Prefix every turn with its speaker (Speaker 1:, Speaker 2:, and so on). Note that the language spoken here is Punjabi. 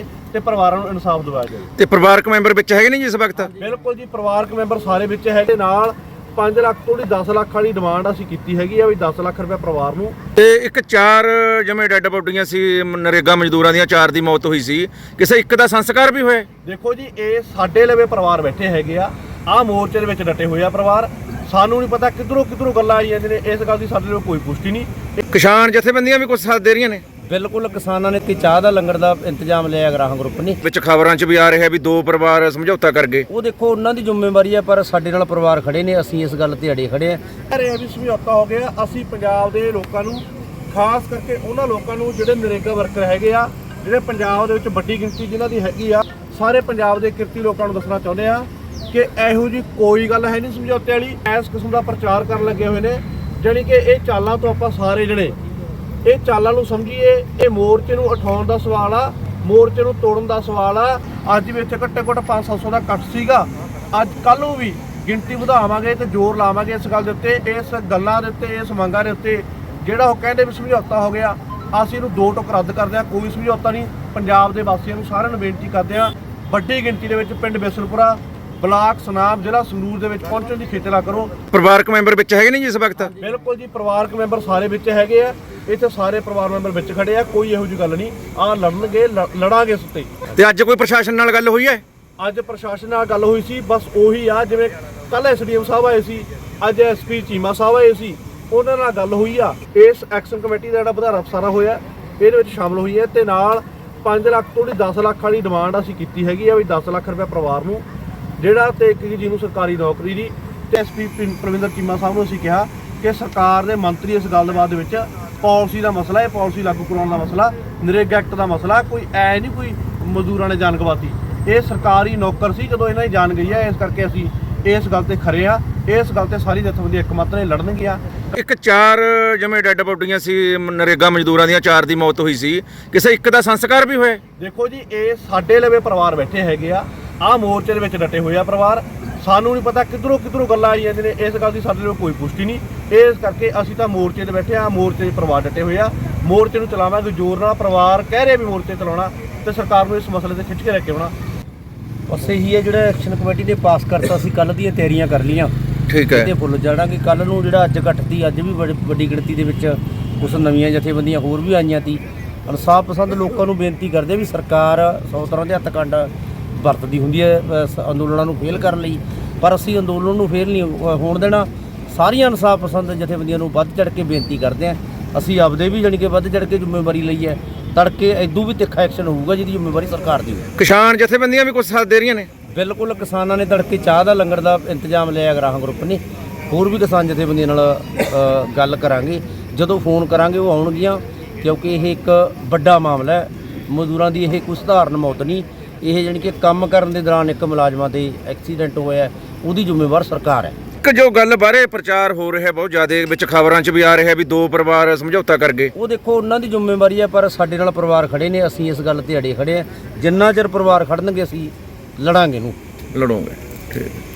Speaker 1: ਜਾਵੇ ਤੇ ਪਰਿਵਾਰਾਂ ਨੂੰ ਇਨਸਾਫ ਦਿਵਾਇਆ ਜਾਵੇ।
Speaker 2: ਤੇ ਪਰਿਵਾਰਕ ਮੈਂਬਰ ਵਿੱਚ ਹੈਗੇ ਨੇ ਜੀ ਇਸ ਵਕਤ?
Speaker 1: ਬਿਲਕੁਲ ਜੀ ਪਰਿਵਾਰਕ ਮੈਂਬਰ ਸਾਰੇ ਵਿੱਚ ਹੈਗੇ ਨਾਲ 5 ਲੱਖ ਤੋਂ ਦੀ 10 ਲੱਖ ਵਾਲੀ ਡਿਮਾਂਡ ਅਸੀਂ ਕੀਤੀ ਹੈਗੀ ਆ ਵੀ 10 ਲੱਖ ਰੁਪਏ ਪਰਿਵਾਰ ਨੂੰ।
Speaker 2: ਤੇ ਇੱਕ ਚਾਰ ਜਿਵੇਂ ਡੈੱਡ ਬੋਡੀਆਂ ਸੀ ਨਰੇਗਾ ਮਜ਼ਦੂਰਾਂ ਦੀਆਂ ਚਾਰ ਦੀ ਮੌਤ ਹੋਈ ਸੀ। ਕਿਸੇ ਇੱਕ ਦਾ ਸੰਸਕਾਰ ਵੀ ਹੋਇਆ?
Speaker 1: ਦੇਖੋ ਜੀ ਇਹ ਸਾਡੇ ਲਵੇ ਪਰਿਵਾਰ ਬੈਠੇ ਹੈਗੇ ਆ ਆਹ ਮੋਰਚੇ ਦੇ ਵਿੱਚ ਡਟੇ ਹੋਏ ਆ ਪਰਿਵਾਰ। ਸਾਨੂੰ ਨਹੀਂ ਪਤਾ ਕਿੱਧਰੋਂ ਕਿੱਧਰੋਂ ਗੱਲਾਂ ਆਈ ਜਾਂਦੀਆਂ ਨੇ ਇਸ ਗੱਲ ਦੀ ਸਾਡੇ ਲਈ ਕੋਈ ਪੁਸ਼ਟੀ ਨਹੀਂ।
Speaker 2: ਕਿਸਾਨ ਜਥੇਬੰਦੀਆਂ ਵੀ ਕੁਝ ਸਾਥ ਦੇ ਰਹੀਆਂ ਨੇ?
Speaker 3: ਬਿਲਕੁਲ ਕਿਸਾਨਾਂ ਨੇ ਤੇ ਚਾਹ ਦਾ ਲੰਗਰ ਦਾ ਇੰਤਜ਼ਾਮ ਲਿਆ ਗਰਾਹਾਂ ਗਰੁੱਪ ਨੇ।
Speaker 2: ਵਿੱਚ ਖਬਰਾਂ 'ਚ ਵੀ ਆ ਰਿਹਾ ਵੀ ਦੋ ਪਰਿਵਾਰ ਸਮਝੌਤਾ ਕਰ ਗਏ।
Speaker 3: ਉਹ ਦੇਖੋ ਉਹਨਾਂ ਦੀ ਜ਼ਿੰਮੇਵਾਰੀ ਹੈ ਪਰ ਸਾਡੇ ਨਾਲ ਪਰਿਵਾਰ ਖੜੇ ਨੇ ਅਸੀਂ ਇਸ ਗੱਲ ਤੇ ਅੜੇ ਖੜੇ ਆ
Speaker 1: ਅਰੇ ਵੀ ਸਮਝੌਤਾ ਹੋ ਗਿਆ। ਅਸੀਂ ਪੰਜਾਬ ਦੇ ਲੋਕਾਂ ਨੂੰ ਖਾਸ ਕਰਕੇ ਉਹਨਾਂ ਲੋਕਾਂ ਨੂੰ ਜਿਹੜੇ ਨਰੇਗਾ ਵਰਕਰ ਹੈਗੇ ਆ ਜਿਹੜੇ ਪੰਜਾਬ ਦੇ ਵਿੱਚ ਵੱਡੀ ਗਿਣਤੀ ਜਿਨ੍ਹਾਂ ਦੀ ਹੈਗੀ ਆ ਸਾਰੇ ਪੰਜਾਬ ਦੇ ਕਿਰਤੀ ਲੋਕਾਂ ਨੂੰ ਦੱਸਣਾ ਚਾਹੁੰਦੇ ਆ ਕਿ ਇਹੋ ਜੀ ਕੋਈ ਗੱਲ ਹੈ ਨਹੀਂ ਸਮਝੌਤੇ ਵਾਲੀ। ਇਸ ਕਿਸਮ ਦਾ ਪ੍ਰਚਾਰ ਕਰਨ ਲੱਗੇ ਹੋਏ ਨੇ ਜਾਣੀ ਕਿ ਇਹ ਚਾਲਾਂ ਤੋਂ ਆਪਾਂ ਸਾਰੇ ਜਣੇ ਇਹ ਚਾਲਾਂ ਨੂੰ ਸਮਝੀਏ, ਇਹ ਮੋਰਚੇ ਨੂੰ ਉਠਾਉਣ ਦਾ ਸਵਾਲ ਆ, ਮੋਰਚੇ ਨੂੰ ਤੋੜਨ ਦਾ ਸਵਾਲ ਆ। ਅੱਜ ਵੀ ਇੱਥੇ ਘੱਟੋ ਘੱਟ 500 ਦਾ ਇਕੱਠ ਸੀਗਾ। ਅੱਜ ਕੱਲ ਨੂੰ ਵੀ ਗਿਣਤੀ ਵਧਾਵਾਂਗੇ ਤੇ ਜ਼ੋਰ ਲਾਵਾਂਗੇ ਇਸ ਗੱਲ ਦੇ ਉੱਤੇ, ਇਸ ਗੱਲਾਂ ਦੇ ਉੱਤੇ, ਇਸ ਮੰਗਾਂ ਦੇ ਉੱਤੇ। ਜਿਹੜਾ ਉਹ ਕਹਿੰਦੇ ਵੀ ਸਮਝੌਤਾ ਹੋ ਗਿਆ, ਅਸੀਂ ਇਹਨੂੰ ਦੋ ਟੁਕ ਰੱਦ ਕਰਦੇ ਹਾਂ, ਕੋਈ ਸਮਝੌਤਾ ਨਹੀਂ। ਪੰਜਾਬ ਦੇ ਵਾਸੀਆਂ ਨੂੰ ਸਾਰਿਆਂ ਨੂੰ ਬੇਨਤੀ ਕਰਦੇ ਹਾਂ, ਵੱਡੀ ਗਿਣਤੀ ਦੇ ਵਿੱਚ ਪਿੰਡ ਬਿਸਲਪੁਰਾ ਬਲਾਕ ਸੁਨਾਮ ਜ਼ਿਲ੍ਹਾ ਸੰਗਰੂਰ ਦੇ ਵਿੱਚ ਪਹੁੰਚਣ ਦੀ ਖੇਚਲਾ ਕਰੋ।
Speaker 2: ਪਰਿਵਾਰਕ ਮੈਂਬਰ ਵਿੱਚ ਹੈਗੇ ਨੇ ਜੀ ਇਸ ਵਕਤ?
Speaker 1: ਬਿਲਕੁਲ ਜੀ ਪਰਿਵਾਰਕ ਮੈਂਬਰ ਸਾਰੇ ਵਿੱਚ ਹੈਗੇ ਆ। ਇੱਥੇ ਸਾਰੇ ਪਰਿਵਾਰ ਮੈਂਬਰ ਵਿੱਚ ਖੜੇ ਆ ਕੋਈ ਇਹੋ ਜਿਹੀ ਗੱਲ ਨਹੀਂ। ਆ ਲੜਨਗੇ ਲ- ਲੜਾਂਗੇ ਇਸ ਉੱਤੇ
Speaker 2: ਤੇ ਅੱਜ ਕੋਈ ਪ੍ਰਸ਼ਾਸਨ ਨਾਲ ਗੱਲ ਹੋਈ ਹੈ?
Speaker 1: ਅੱਜ ਪ੍ਰਸ਼ਾਸਨ ਨਾਲ ਗੱਲ ਹੋਈ ਸੀ ਬਸ ਉਹੀ ਆ ਜਿਵੇਂ ਕੱਲ ਐਸਡੀਐਮ ਸਾਹਿਬ ਆਏ ਸੀ ਅੱਜ ਐਸਪੀ ਚੀਮਾ ਸਾਹਿਬ ਆਏ ਸੀ ਉਹਨਾਂ ਨਾਲ ਗੱਲ ਹੋਈ ਆ। ਇਸ ਐਕਸ਼ਨ ਕਮੇਟੀ ਦਾ ਜਿਹੜਾ ਵਧਾਰਾ ਅਫਸਰਾ ਹੋਇਆ ਇਹਦੇ ਵਿੱਚ ਸ਼ਾਮਲ ਹੋਈ ਹੈ ਤੇ ਨਾਲ 5 ਲੱਖ ਤੋਂ ਦੀ 10 ਲੱਖ ਵਾਲੀ ਡਿਮਾਂਡ ਅਸੀਂ ਕੀਤੀ ਹੈਗੀ ਆ ਵੀ 10 ਲੱਖ ਰੁਪਏ ਪਰਿਵਾਰ ਨੂੰ ਜਿਹੜਾ ਤੇ ਇੱਕ ਜਿਹਨੂੰ ਸਰਕਾਰੀ ਨੌਕਰੀ ਦੀ ਤੇ ਐਸਪੀ ਪ੍ਰਵਿੰਦਰ ਚੀਮਾ ਸਾਹਿਬ ਨੂੰ ਅਸੀਂ ਕਿਹਾ ਕਿ ਸਰਕਾਰ ਦੇ ਮੰਤਰੀ ਇਸ ਗੱਲਬਾਤ ਦੇ ਵਿੱਚ ਪਾਲਿਸੀ ਦਾ ਮਸਲਾ ਹੈ ਪਾਲਿਸੀ ਲਾਗੂ ਕਰਾਉਣ ਦਾ ਮਸਲਾ ਨਰੇਗਾ ਐਕਟ ਦਾ ਮਸਲਾ ਕੋਈ ਐ ਨਹੀਂ ਕੋਈ ਮਜ਼ਦੂਰਾਂ ਨੇ ਜਾਨ ਗਵਾਤੀ। ਇਹ ਸਰਕਾਰੀ ਨੌਕਰ ਸੀ ਜਦੋਂ ਇਹਨਾਂ ਦੀ ਜਾਨ ਗਈ ਹੈ ਇਸ ਕਰਕੇ ਅਸੀਂ ਇਸ ਗੱਲ ਤੇ ਖਰੇ ਆ ਇਸ ਗੱਲ ਤੇ ਸਾਰੀ ਜਥੇਬੰਦੀ ਇੱਕ ਮਤ ਨਾਲ ਲੜਨਗੀਆਂ
Speaker 2: ਇੱਕ ਚਾਰ ਜਿਵੇਂ ਡੈੱਡ ਬੋਡੀਆਂ ਸੀ ਨਰੇਗਾ ਮਜ਼ਦੂਰਾਂ ਦੀਆਂ ਚਾਰ ਦੀ ਮੌਤ ਹੋਈ ਸੀ। ਕਿਸੇ ਇੱਕ ਦਾ ਸੰਸਕਾਰ ਵੀ ਹੋਇਆ
Speaker 1: ਦੇਖੋ ਜੀ ਇਹ ਸਾਡੇ ਲਵੇ ਪਰਿਵਾਰ ਬੈਠੇ ਹੈਗੇ ਆ। ਆਹ ਮੋਰਚੇ ਦੇ ਵਿੱਚ ਡਟੇ ਹੋਏ ਆ ਪਰਿਵਾਰ। ਸਾਨੂੰ ਨਹੀਂ ਪਤਾ ਕਿੱਧਰੋਂ ਕਿੱਧਰੋਂ ਗੱਲਾਂ ਆਈ ਜਾਂਦੀਆਂ ਨੇ। ਇਸ ਗੱਲ ਦੀ ਸਾਡੇ ਲਈ ਕੋਈ ਪੁਸ਼ਟੀ ਨਹੀਂ। ਇਸ ਕਰਕੇ ਅਸੀਂ ਤਾਂ ਮੋਰਚੇ ਤੇ ਬੈਠੇ ਆ। ਮੋਰਚੇ 'ਚ ਪਰਿਵਾਰ ਡਟੇ ਹੋਏ ਆ। ਮੋਰਚੇ ਨੂੰ ਚਲਾਵਾਂਗੇ ਜ਼ੋਰ ਨਾਲ। ਪਰਿਵਾਰ ਕਹਿ ਰਿਹਾ ਵੀ ਮੋਰਚੇ ਚਲਾਉਣਾ ਤੇ ਸਰਕਾਰ ਨੂੰ ਇਸ ਮਸਲੇ ਤੇ ਖਿੱਚ ਕੇ ਲੈ ਕੇ ਆਉਣਾ।
Speaker 3: ਬਸ ਇਹੀ ਹੈ ਜਿਹੜਾ ਐਕਸ਼ਨ ਕਮੇਟੀ ਨੇ ਪਾਸ ਕਰਤਾ ਸੀ। ਕੱਲ ਦੀਆਂ ਤਿਆਰੀਆਂ ਕਰ ਲੀਆਂ
Speaker 2: ਠੀਕ
Speaker 3: ਤੇ ਫੁੱਲ ਜਾੜਾਂਗੇ ਕੱਲ ਨੂੰ ਜਿਹੜਾ ਅੱਜ ਘਟਦੀ ਅੱਜ ਵੀ ਵੱਡੀ ਗਿਣਤੀ ਦੇ ਵਿੱਚ ਕੁਝ ਨਵੀਆਂ ਜਥੇਬੰਦੀਆਂ ਹੋਰ ਵੀ ਆਈਆਂ ਤੀ। ਇਨਸਾਫ ਪਸੰਦ ਲੋਕਾਂ ਨੂੰ ਬੇਨਤੀ ਕਰਦੇ ਵੀ ਸਰਕਾਰ ਸੌ ਤਰ੍ਹਾਂ ਦੇ ਹੱਥਕੰਡ ਵਰਤਦੀ ਹੁੰਦੀ ਹੈ ਅੰਦੋਲਨਾਂ ਨੂੰ ਫੇਲ ਕਰਨ ਲਈ। ਪਰ ਅਸੀਂ ਅੰਦੋਲਨ ਨੂੰ ਫੇਲ ਨਹੀਂ ਹੋਣ ਦੇਣਾ। ਸਾਰੀਆਂ ਇਨਸਾਫ ਪਸੰਦ ਜਥੇਬੰਦੀਆਂ ਨੂੰ ਵੱਧ ਚੜ ਕੇ ਬੇਨਤੀ ਕਰਦੇ ਹਾਂ। ਅਸੀਂ ਆਪਦੇ ਵੀ ਜਾਣੀ ਕਿ ਵੱਧ ਚੜ ਕੇ ਜ਼ਿੰਮੇਵਾਰੀ ਲਈ ਹੈ। ਤੜਕੇ ਐਦੂ ਵੀ ਤਿੱਖਾ ਐਕਸ਼ਨ ਹੋਊਗਾ ਜਿਹਦੀ ਜ਼ਿੰਮੇਵਾਰੀ ਸਰਕਾਰ ਦੀ ਹੋਊ
Speaker 2: ਕਿਸਾਨ ਜਥੇਬੰਦੀਆਂ ਵੀ ਕੁਝ ਸਾਥ ਦੇ ਰਹੀਆਂ ਨੇ?
Speaker 3: ਬਿਲਕੁਲ ਕਿਸਾਨਾਂ ਨੇ ਤੜਕੇ ਚਾਹ ਦਾ ਲੰਗਰ ਦਾ ਇੰਤਜ਼ਾਮ ਲਿਆ ਗਰਾਹਾਂ ਗਰੁੱਪ ਨੇ। ਹੋਰ ਵੀ ਕਿਸਾਨ ਜਥੇਬੰਦੀਆਂ ਨਾਲ ਗੱਲ ਕਰਾਂਗੇ। ਜਦੋਂ ਫੋਨ ਕਰਾਂਗੇ ਉਹ ਆਉਣਗੀਆਂ ਕਿਉਂਕਿ ਇਹ ਇੱਕ ਵੱਡਾ ਮਾਮਲਾ ਹੈ। ਮਜ਼ਦੂਰਾਂ ਦੀ ਇਹ ਕੋਈ ਸਧਾਰਨ ਮੌਤ ਨਹੀਂ। ਇਹ ਜਾਣੀ ਕਿ ਕੰਮ ਕਰਨ ਦੇ ਦੌਰਾਨ ਇੱਕ ਮੁਲਾਜ਼ਮਾਂ ਦੇ ਐਕਸੀਡੈਂਟ ਹੋਇਆ ਉਹਦੀ ਜ਼ਿੰਮੇਵਾਰ ਸਰਕਾਰ ਹੈ।
Speaker 2: ਕਿ ਜੋ ਗੱਲ ਬਾਰੇ ਪ੍ਰਚਾਰ ਹੋ ਰਿਹਾ ਬਹੁਤ ਜ਼ਿਆਦਾ ਵਿੱਚ ਖਬਰਾਂ 'ਚ ਵੀ ਆ ਰਿਹਾ ਵੀ ਦੋ ਪਰਿਵਾਰ ਸਮਝੌਤਾ ਕਰ ਗਏ।
Speaker 3: ਉਹ ਦੇਖੋ ਉਹਨਾਂ ਦੀ ਜ਼ਿੰਮੇਵਾਰੀ ਹੈ ਪਰ ਸਾਡੇ ਨਾਲ ਪਰਿਵਾਰ ਖੜੇ ਨੇ ਅਸੀਂ ਇਸ ਗੱਲ ਤੇ ਅੜੇ ਖੜੇ ਆ ਜਿੰਨਾ ਚਿਰ ਪਰਿਵਾਰ ਖੜਨਗੇ ਅਸੀਂ ਲੜਾਂਗੇ ਨੂੰ।
Speaker 2: ਲੜੋਗੇ। ਠੀਕ।